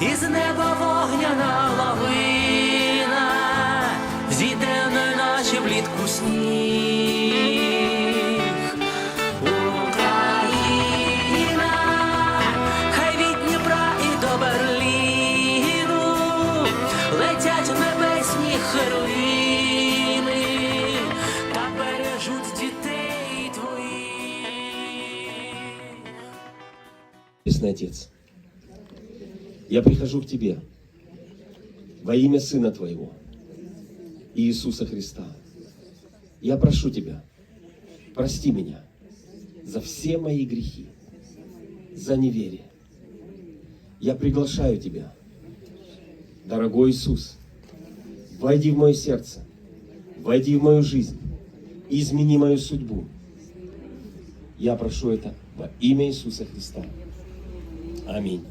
із неба вогняна лавина, зійде наче влітку сніг. Україна, хай від Дніпра і до Берліну летять в небесні хероїни та бережуть дітей твоїх. Я прихожу к Тебе во имя Сына Твоего, Иисуса Христа. Я прошу Тебя, прости меня за все мои грехи, за неверие. Я приглашаю Тебя, дорогой Иисус, войди в мое сердце, войди в мою жизнь, измени мою судьбу. Я прошу это во имя Иисуса Христа. Аминь.